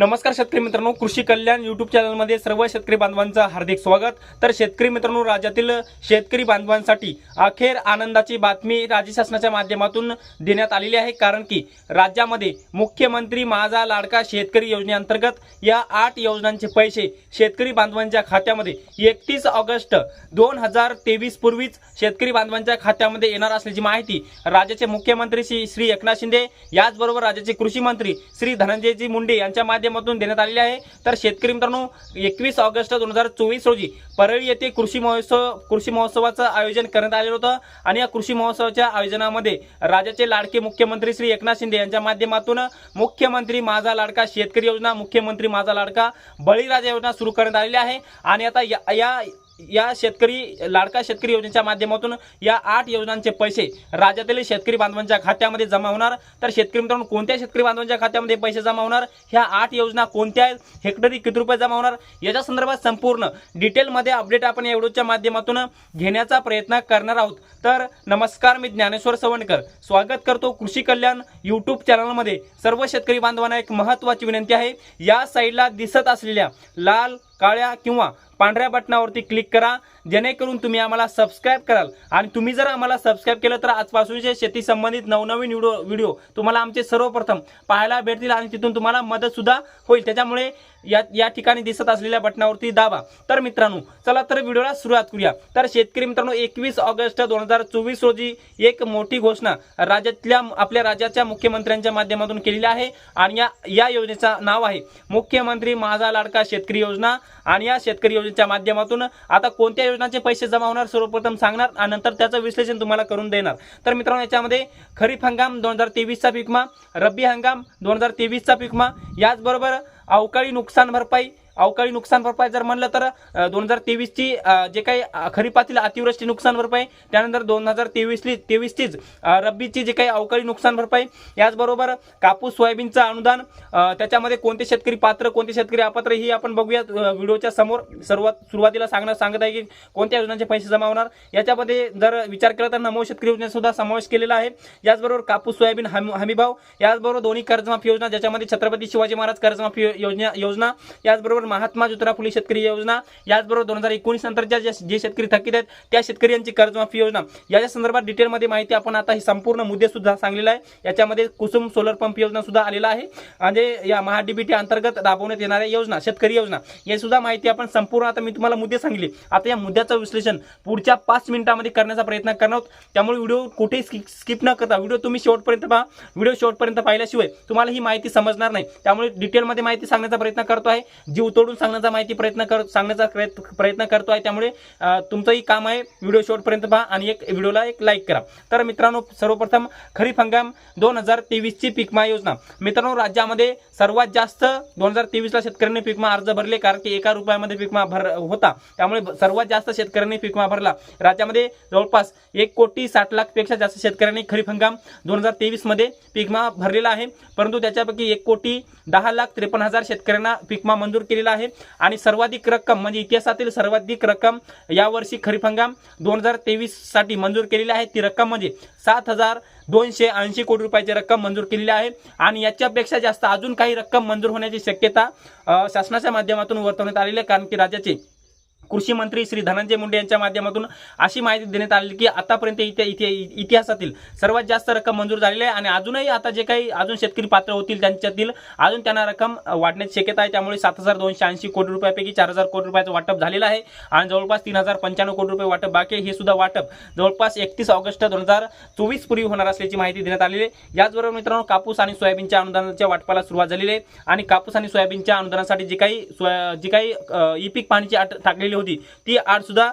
नमस्कार शेतकरी मित्रांनो कृषी कल्याण युट्यूब चॅनलमध्ये सर्व शेतकरी बांधवांचं हार्दिक स्वागत. तर शेतकरी मित्रांनो राज्यातील शेतकरी बांधवांसाठी अखेर आनंदाची बातमी राज्य शासनाच्या माध्यमातून देण्यात आलेली आहे. कारण की राज्यामध्ये मुख्यमंत्री माझा लाडका शेतकरी योजनेअंतर्गत या आठ योजनांचे पैसे शेतकरी बांधवांच्या खात्यामध्ये एकतीस ऑगस्ट दोन हजार तेवीस पूर्वीच शेतकरी बांधवांच्या खात्यामध्ये येणार असल्याची माहिती राज्याचे मुख्यमंत्री श्री श्री एकनाथ शिंदे याचबरोबर राज्याचे कृषी मंत्री श्री धनंजयजी मुंडे यांच्या माध्यमातून देण्यात आलेली आहे. तर शेतकरी मित्रांनो एकवीस ऑगस्ट दोन हजार चोवीस रोजी परळी येथे कृषी महोत्सव कृषी महोत्सवाचं आयोजन करण्यात आलेलं होतं. आणि या कृषी महोत्सवाच्या आयोजनामध्ये राज्याचे लाडके मुख्यमंत्री श्री एकनाथ शिंदे यांच्या माध्यमातून मुख्यमंत्री माझा लाडका शेतकरी योजना मुख्यमंत्री माझा लाडका बळीराजा योजना सुरू करण्यात आलेली आहे. आणि आता या- या या शेतकरी लाडका शेतकरी योजनेच्या माध्यमातून या आठ योजनांचे पैसे राज्यातील शेतकरी बांधवांच्या खात्यामध्ये जमा होणार. तर शेतकरी मित्रांनो कोणत्या शेतकरी बांधवांच्या खात्यामध्ये पैसे जमा होणार? ह्या आठ योजना कोणत्या आहेत हेक्टरी किती रुपये जमा होणार? याच्या संदर्भात संपूर्ण डिटेलमध्ये अपडेट आपण या व्हिडिओच्या माध्यमातून घेण्याचा प्रयत्न करणार आहोत. तर नमस्कार मी ज्ञानेश्वर सवणकर. स्वागत करतो कृषी कल्याण यूट्यूब चॅनलमध्ये. सर्व शेतकरी बांधवांना एक महत्त्वाची विनंती आहे. या साईडला दिसत असलेल्या लाल काळ्या किंवा पांढऱ्या बटनावरती क्लिक करा जेणेकरून तुम्ही आम्हाला सबस्क्राईब कराल. आणि तुम्ही जर आम्हाला सबस्क्राईब केलं तर आजपासूनचे शेती संबंधित नवनवीन व्हिडिओ व्हिडिओ तुम्हाला आमचे सर्वप्रथम पाहायला भेटतील आणि तिथून तुम्हाला मदतसुद्धा होईल. त्याच्यामुळे या या ठिकाणी दिसत असलेल्या बटनावरती दाबा. तर मित्रांनो चला तर व्हिडिओला सुरुवात करूया. तर शेतकरी मित्रांनो एकवीस ऑगस्ट दोन हजार चोवीस रोजी एक मोठी घोषणा राज्यातल्या आपल्या राज्याच्या मुख्यमंत्र्यांच्या माध्यमातून केलेली आहे आणि या या योजनेचं नाव आहे मुख्यमंत्री माझा लाडका शेतकरी योजना. आणि या शेतकरी योजनेच्या माध्यमातून आता कोणत्या योजनांचे पैसे जमा होणार सर्वप्रथम सांगणार आणि नंतर त्याचं विश्लेषण तुम्हाला करून देणार. तर मित्रांनो याच्यामध्ये खरीप हंगाम दोन हजार तेवीसचा पिकमा रब्बी हंगाम दोन हजार तेवीसचा पिकमा याचबरोबर अवकाळी नुकसान भरपाई अवकाळी नुकसान भरपाई जर म्हणलं तर दोन हजार तेवीसची जे काही खरीपातील अतिवृष्टी नुकसान भरपाई त्यानंतर दोन हजार तेवीसली तेवीसचीच रब्बीची जे काही अवकाळी नुकसान भरपाई याचबरोबर कापूस सोयाबीनचं अनुदान त्याच्यामध्ये कोणते शेतकरी पात्र कोणते शेतकरी अपात्र ही आपण बघूया व्हिडिओच्या समोर सर्वात सुरुवातीला सांगणं सांगत आहे की कोणत्या योजनांचे पैसे जमा होणार. याच्यामध्ये जर विचार केला तर नमो शेतकरी योजनेसुद्धा समावेश केलेला आहे. याचबरोबर कापूस सोयाबीन हमी हमीभाव याचबरोबर दोन्ही कर्जमाफी योजना ज्याच्यामध्ये छत्रपती शिवाजी महाराज कर्जमाफी योजना योजना याचबरोबर महात्मा ज्योतिराव फुले शेतकरी योजना याचबरोबर दोन हजार एकोणीस नंतरच्या ज्या जे शेतकरी थकीत आहेत त्या शेतकऱ्यांची कर्जमाफी योजना. याच्या संदर्भात डिटेलमध्ये माहिती आपण आता ही संपूर्ण मुद्दे सुद्धा सांगलेला आहे. याच्यामध्ये कुसुम सोलर पंप योजना सुद्धा आलेला आहे. म्हणजे या महाडीबीटी अंतर्गत राबवण्यात येणाऱ्या योजना शेतकरी योजना या सुद्धा माहिती आपण संपूर्ण आता मी तुम्हाला मुद्दे सांगले. आता या मुद्द्याचं विश्लेषण पुढच्या पाच मिनिटांमध्ये करण्याचा प्रयत्न करणार आहोत. त्यामुळे व्हिडिओ कुठेही स्किप न करता व्हिडिओ तुम्ही शेवटपर्यंत पहा. व्हिडिओ शेवटपर्यंत पाहिल्याशिवाय तुम्हाला ही माहिती समजणार नाही. त्यामुळे डिटेलमध्ये माहिती सांगण्याचा प्रयत्न करतो आहे. जीव तोडून सांगण्याचा माहिती प्रयत्न कर सांगण्याचा प्रयत्न प्रयत्न करतो आहे त्यामुळे तुमचंही काम आहे. व्हिडिओ शेवटपर्यंत पहा आणि एक व्हिडिओला एक लाईक करा. तर मित्रांनो सर्वप्रथम खरीप हंगाम दोन हजार तेवीसची पीकमा योजना. मित्रांनो राज्यामध्ये सर्वात जास्त दोन हजार तेवीसला शेतकऱ्यांनी पीकमा अर्ज भरले कारण की एका रुपयामध्ये पीकमा भर होता. त्यामुळे सर्वात जास्त शेतकऱ्यांनी पीकमा भरला. राज्यामध्ये जवळपास एक कोटी साठ लाखपेक्षा जास्त शेतकऱ्यांनी खरीप हंगाम दोन हजार तेवीसमध्ये पीकमा भरलेला आहे. परंतु त्याच्यापैकी एक कोटी दहा लाख त्रेपन्न हजार शेतकऱ्यांना पीकमा मंजूर केली केलेला आहे. आणि सर्वाधिक रक्कम म्हणजे इतिहासातील सर्वाधिक रक्कम यावर्षी खरीप हंगाम दोन हजार तेवीससाठी मंजूर केलेली आहे. ती रक्कम म्हणजे सात हजार दोनशे ऐंशी कोटी रुपयाची रक्कम मंजूर केलेली आहे. आणि याच्यापेक्षा जास्त अजून काही रक्कम मंजूर होण्याची शक्यता शासनाच्या माध्यमातून वर्तवण्यात आलेली आहे. कारण की राज्याचे कृषी मंत्री श्री धनंजय मुंडे यांच्या माध्यमातून अशी माहिती देण्यात आली की आतापर्यंत इथे इथे इतिहासातील सर्वात जास्त रक्कम मंजूर झालेली आहे आणि अजूनही आता जे काही अजून शेतकरी पात्र होतील त्यांच्यातील अजून त्यांना रक्कम वाढण्याची शक्यता आहे त्यामुळे सात हजार दोनशे ऐंशी कोटी रुपयापैकी चार हजार कोटी रुपयाचं वाटप झालेलं आहे आणि जवळपास तीन हजार पंच्याण्णव कोटी रुपये वाटप बाकी आहे. हे सुद्धा वाटप जवळपास एकतीस ऑगस्ट दोन हजार चोवीस पूर्वी होणार असल्याची माहिती देण्यात आलेली आहे याचबरोबर मित्रांनो कापूस आणि सोयाबीनच्या अनुदानाच्या वाटपाला सुरुवात झालेली आहे आणि कापूस आणि सोयाबीनच्या अनुदानासाठी जी काही सोया जी काही ई पीक पाण्याची अट टाकलेली होती. ती आजसुद्धा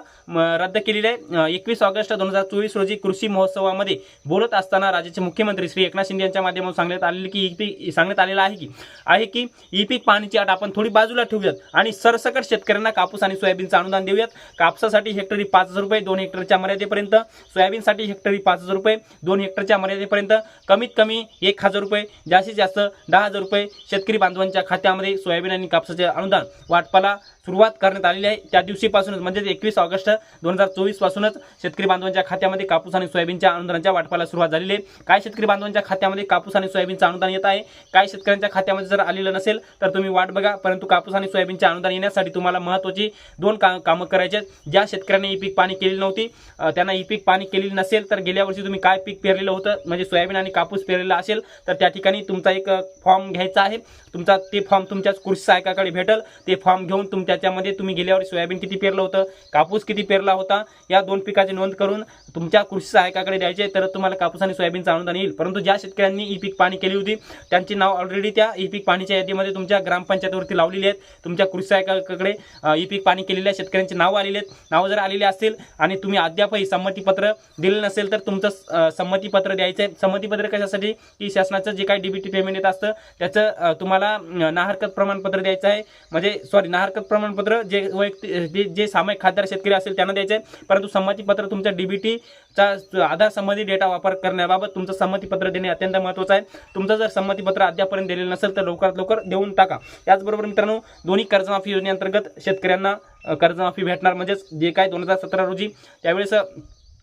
रद्द केलेली आहे. एकवीस ऑगस्ट दोन हजार चोवीस रोजी कृषी महोत्सवामध्ये बोलत असताना राज्याचे मुख्यमंत्री श्री एकनाथ शिंदे यांच्या माध्यमातून सांगण्यात आलेले की ई पीक सांगण्यात आलेलं आहे की आहे की ई पीक पाणीची आट आपण थोडी बाजूला ठेवूयात आणि सरसकट शेतकऱ्यांना कापूस आणि सोयाबीनचं अनुदान देऊयात. कापसासाठी हेक्टरी पाच हजार रुपये दोन हेक्टरच्या मर्यादेपर्यंत. सोयाबीनसाठी हेक्टरी पाच हजार रुपये दोन हेक्टरच्या मर्यादेपर्यंत. कमीत कमी एक हजार रुपये जास्तीत जास्त दहा हजार रुपये शेतकरी बांधवांच्या खात्यामध्ये सोयाबीन आणि कापसाचे अनुदान. वाटपाला सुरुवात करण्यात आलेली आहे. त्या दिवशीपासूनच म्हणजेच एकवीस ऑगस्ट दोन हजार चोवीसपासूनच शेतकरी बांधवांच्या खात्यामध्ये कापूस आणि सोयाबीनच्या अनुदानाच्या वाटपाला सुरुवात झालेली आहे. काय शेतकरी बांधवांच्या खात्यामध्ये कापूस आणि सोयाबीनचं अनुदान येत आहे? काय शेतकऱ्यांच्या खात्यामध्ये जर आलेलं नसेल तर तुम्ही वाट बघा. परंतु कापूस आणि सोयाबीनचे अनुदान येण्यासाठी तुम्हाला महत्त्वाची दोन का कामं करायचे आहेत. ज्या शेतकऱ्यांनी ई पीक पाणी केलेली नव्हती त्यांना ई पीक पाणी केलेली नसेल तर गेल्या वर्षी तुम्ही काय पीक पेरलेलं होतं? म्हणजे सोयाबीन आणि कापूस पेरलेला असेल तर त्या ठिकाणी तुमचा एक फॉर्म घ्यायचा आहे. तुमचा ते फॉर्म तुमच्याच कृषी सहायकाकडे भेटेल. ते फॉर्म घेऊन तुमच्या त्याच्यामध्ये तुम्ही गेल्या वर्षी सोयाबीन किती पेरलं होतं कापूस किती पेरला होता या दोन पिकाची नोंद करून तुमच्या कृषी सहायकाकडे द्यायचे तर तुम्हाला कापूस आणि सोयाबीनचं अनुदान येईल परंतु ज्या शेतकऱ्यांनी ई पीक पाणी केली होती त्यांची नाव ऑलरेडी त्या ई पीक पाणीच्या यादीमध्ये तुमच्या ग्रामपंचायतीवरती लावलेली आहेत. तुमच्या कृषी सहायकाकडे ई पीक पाणी केलेल्या शेतकऱ्यांची नावं आलेली आहेत. नावं जर आलेली असतील आणि तुम्ही अद्यापही संमतीपत्र दिलं नसेल तर तुमचं संमतीपत्र द्यायचं. आहे संमतीपत्र कशासाठी? की शासनाचं जे काही डीबीटी पेमेंट येत असतं त्याचं तुम्हाला ना नाहरकत प्रमाणपत्र द्यायचं आहे. म्हणजे सॉरी नाहरकत प्रमाणपत्र जे वैयक्तिक जे जे सामायिक खासदार शेतकरी असेल त्यांना द्यायचं आहे. परंतु संमतीपत्र तुमच्या डीबीटीचा आधार संबंधी डेटा वापर करण्याबाबत तुमचं संमतीपत्र देणे अत्यंत महत्त्वाचं आहे. तुमचं जर संमतीपत्र अद्यापर्यंत दिलेलं नसेल तर लवकरात लवकर देऊन टाका. याचबरोबर मित्रांनो दोन्ही कर्जमाफी योजनेअंतर्गत शेतकऱ्यांना कर्जमाफी भेटणार. म्हणजेच जे काय दोन हजार सतरा रोजी त्यावेळेस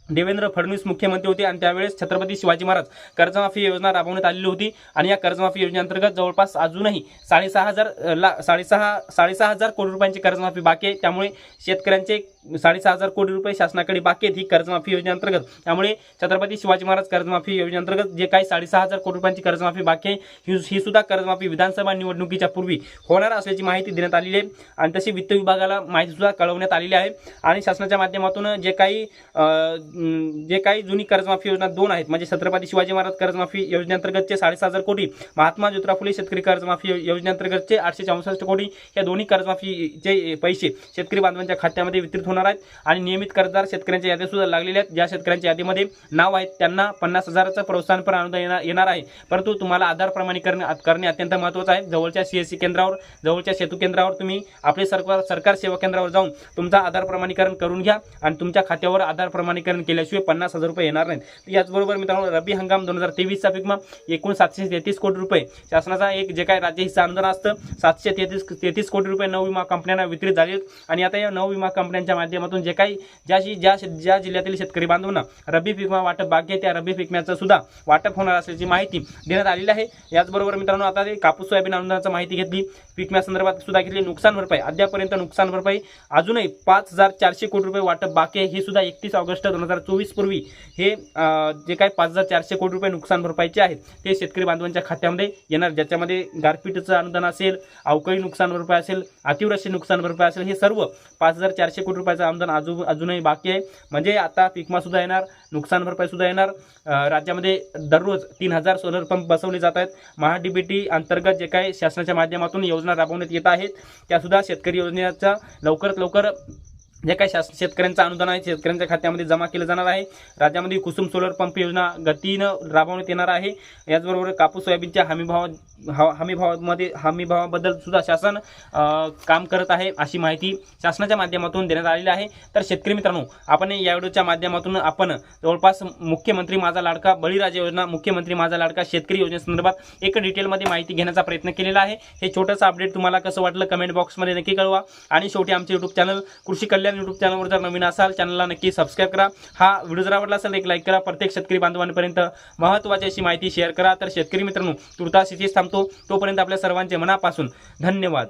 देवेंद्र फडणवीस मुख्यमंत्री होते आणि त्यावेळेस छत्रपती शिवाजी महाराज कर्जमाफी योजना राबवण्यात आलेली होती आणि या कर्जमाफी योजनेअंतर्गत जवळपास अजूनही साडेसहा हजार ला साडेसहा साडेसहा हजार कोटी रुपयांची कर्जमाफी बाकी आहे. त्यामुळे शेतकऱ्यांचे साडेसहा हजार कोटी रुपये शासनाकडे बाकी आहेत ही कर्जमाफी योजनेअंतर्गत. त्यामुळे छत्रपती शिवाजी महाराज कर्जमाफी योजनेअंतर्गत जे काही साडेसहा हजार कोटी रुपयांची कर्जमाफी बाकी आहे ही ही सुद्धा कर्जमाफी विधानसभा निवडणुकीच्या पूर्वी होणार असल्याची माहिती देण्यात आलेली आहे. आणि तशी वित्त विभागाला माहितीसुद्धा कळवण्यात आलेली आहे. आणि शासनाच्या माध्यमातून जे काही जे काही जुनी कर्जमाफी योजना दोन आहेत म्हणजे छत्रपती शिवाजी महाराज कर्जमाफी योजनेअंतर्गतचे साडेसहा हजार कोटी महात्मा ज्योतिराव फुले शेतकरी कर्जमाफी योजनेअंतर्गतचे आठशे चौसष्ट कोटी या दोन्ही कर्जमाफीचे पैसे शेतकरी बांधवांच्या खात्यामध्ये वितरित होणार आहेत आणि नियमित कर्जदार शेतकऱ्यांच्या यादी सुद्धा लागलेल्या आहेत. ज्या शेतकऱ्यांच्या यादीमध्ये नाव आहेत त्यांना पन्नास हजाराचं प्रोत्साहनपर अनुदान येणार येणार आहे. परंतु तुम्हाला आधार प्रमाणीकरण करणे अत्यंत महत्त्वाचं आहे. जवळच्या सीएससी केंद्रावर जवळच्या सेतू केंद्रावर तुम्ही आपले सरकार सरकार सेवा केंद्रावर जाऊन तुमचा आधार प्रमाणीकरण करून घ्या आणि तुमच्या खात्यावर आधार प्रमाणीकरण केल्याशिवाय पन्नास हजार रुपये येणार नाहीत. याचबरोबर मित्रांनो रब्बी हंगाम दोन हजार तेवीसचा पिकमा एकूण सातशे तेहतीस कोटी रुपये. शासनाचा एक जे काय राज्य हिस्सा अनुदान असतं सातशे तेहतीस तेहतीस कोटी रुपये नऊ विमा कंपन्यांना वितरित झाले आहेत. आणि आता या नऊ विमा कंपन्यांच्या माध्यमातून जे काही ज्याशी ज्या ज्या जिल्ह्यातील शेतकरी बांधवांना रब्बी पिकमा वाटप बाकी आहे त्या रब्बी पिकम्याचं सुद्धा वाटप होणार असल्याची माहिती देण्यात आलेली आहे. याचबरोबर मित्रांनो आता ते कापूस सोयाबीन अनुदानाची माहिती घेतली. पिकम्या संदर्भात सुद्धा घेतली. नुकसान भरपाई अद्यापर्यंत नुकसान भरपाई. अजूनही पाच हजार चारशे कोटी रुपये वाटप बाकी आहे. हे सुद्धा एकतीस ऑगस्ट दोन हजार चोवीस पूर्वी हे जे काय पाच हजार चारशे कोटी रुपये नुकसान भरपाईचे आहेत ते शेतकरी बांधवांच्या खात्यामध्ये येणार. ज्याच्यामध्ये गारपीटचं अनुदान असेल अवकाळी नुकसान भरपाई असेल अतिवृष्टी नुकसान भरपाई असेल हे सर्व पाच हजार चारशे कोटी रुपयाचं अनुदान अजून अजूनही बाकी आहे. म्हणजे आता पिकमा सुद्धा येणार नुकसान भरपाई सुद्धा येणार. राज्यामध्ये दररोज तीन हजार सोलर पंप बसवले जात आहेत. महाडीबीटी अंतर्गत जे काही शासनाच्या माध्यमातून योजना राबवण्यात येत आहेत त्यासुद्धा शेतकरी योजनेचा लवकरात लवकर जे काही शास शेतकऱ्यांचं अनुदान आहे शेतकऱ्यांच्या खात्यामध्ये जमा केलं जाणार आहे. राज्यामध्ये कुसुम सोलर पंप योजना गतीनं राबवण्यात येणार आहे. याचबरोबर कापूस सोयाबीनच्या हमीभावा हा- हमी सुद्धा शासन काम करत आहे अशी माहिती शासनाच्या माध्यमातून देण्यात आलेली आहे. तर शेतकरी मित्रांनो आपण या व्हिडिओच्या माध्यमातून आपण जवळपास मुख्यमंत्री माझा लाडका बळीराजा योजना मुख्यमंत्री माझा लाडका शेतकरी योजनेसंदर्भात एक डिटेलमध्ये माहिती घेण्याचा प्रयत्न केलेला आहे. हे छोटंसं अपडेट तुम्हाला कसं वाटलं कमेंट बॉक्समध्ये नक्की कळवा. आणि शेवटी आमचे यूट्यूब चॅनल कृषी कल्याण युट्यूब चॅनलवर जर नवीन असाल चॅनलला नक्की सबस्क्राईब करा. हा व्हिडिओ जर आवडला असेल एक लाईक करा. प्रत्येक शेतकरी बांधवांपर्यंत महत्त्वाची अशी माहिती शेअर करा. तर शेतकरी मित्रांनो तुर्तास इथेच थांबतो. तोपर्यंत आपल्या सर्वांचे मनापासून धन्यवाद.